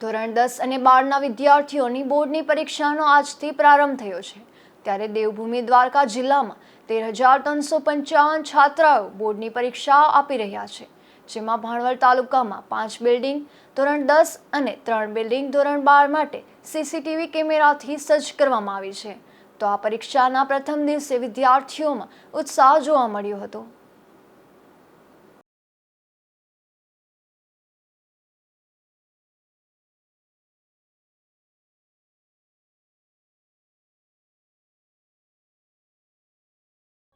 ધોરણ દસ અને બારના વિદ્યાર્થીઓની બોર્ડની પરીક્ષાનો આજથી પ્રારંભ થયો છે. ત્યારે દેવભૂમિ દ્વારકા જિલ્લામાં તેર હજાર ત્રણસો પંચાવન છાત્રાઓ બોર્ડની પરીક્ષા આપી રહ્યા છે. જેમાં ભાણવડ તાલુકામાં પાંચ બિલ્ડિંગ, ધોરણ દસ અને ત્રણ બિલ્ડિંગ ધોરણ બાર માટે સીસીટીવી કેમેરાથી સજ્જ કરવામાં આવી છે. તો આ પરીક્ષાના પ્રથમ દિવસે વિદ્યાર્થીઓમાં ઉત્સાહ જોવા મળ્યો હતો.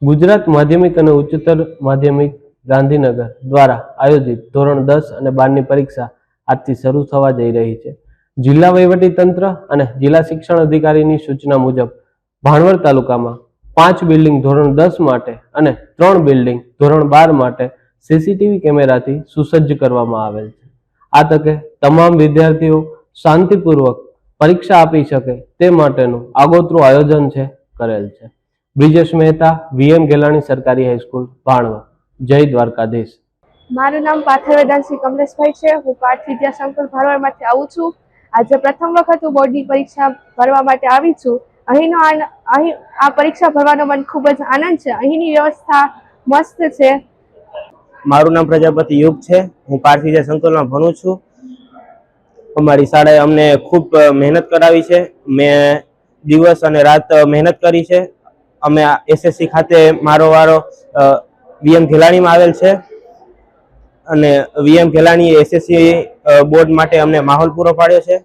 ગુજરાત માધ્યમિક અને ઉચ્ચતર માધ્યમિક ગાંધીનગર દ્વારા આયોજિત ધોરણ દસ અને બારની પરીક્ષા આજથી શરૂ થવા જઈ રહી છે. જિલ્લા વહીવટી તંત્ર અને જિલ્લા શિક્ષણ અધિકારીની સૂચના મુજબ ભાણવડ તાલુકામાં પાંચ બિલ્ડિંગ ધોરણ દસ માટે અને ત્રણ બિલ્ડિંગ ધોરણ બાર માટે સીસીટીવી કેમેરાથી સુસજ્જ કરવામાં આવેલ છે. આ તકે તમામ વિદ્યાર્થીઓ શાંતિપૂર્વક પરીક્ષા આપી શકે તે માટેનું આગોતરું આયોજન છે, કરેલ છે. બ્રિજેશ મહેતા વીએમ ગેલાણી સરકારી હાઈસ્કૂલ ભાણવડ જય દ્વારકાધીશ. મારું નામ પાથર વેદાંશી કમલેશભાઈ છે. હું પાર્થ વિદ્યા સંકુલ ભરવાડમાંથી આવું છું. આજે પ્રથમ વખત હું બોર્ડની પરીક્ષા ભરવા માટે આવી છું. અહીંનો અહીં આ પરીક્ષા ભરવાનો મને ખૂબ જ આનંદ છે. અહીંની વ્યવસ્થા મસ્ત છે. મારું નામ પ્રજાપતિ યુગ છે. હું પાર્થિજા સંકુલમાં ભણું છું. અમારી શાળાએ અમને ખૂબ મહેનત કરાવી છે. મેં દિવસ અને રાત મહેનત કરી છે. અમે એસએસસી ખાતે મારો વારો વીએમ ઘેલાણીમાં આવેલ છે. અને વીએમ ઘેલાણીએ એસએસસી બોર્ડ માટે અમને માહોલ પૂરો પાડ્યો છે.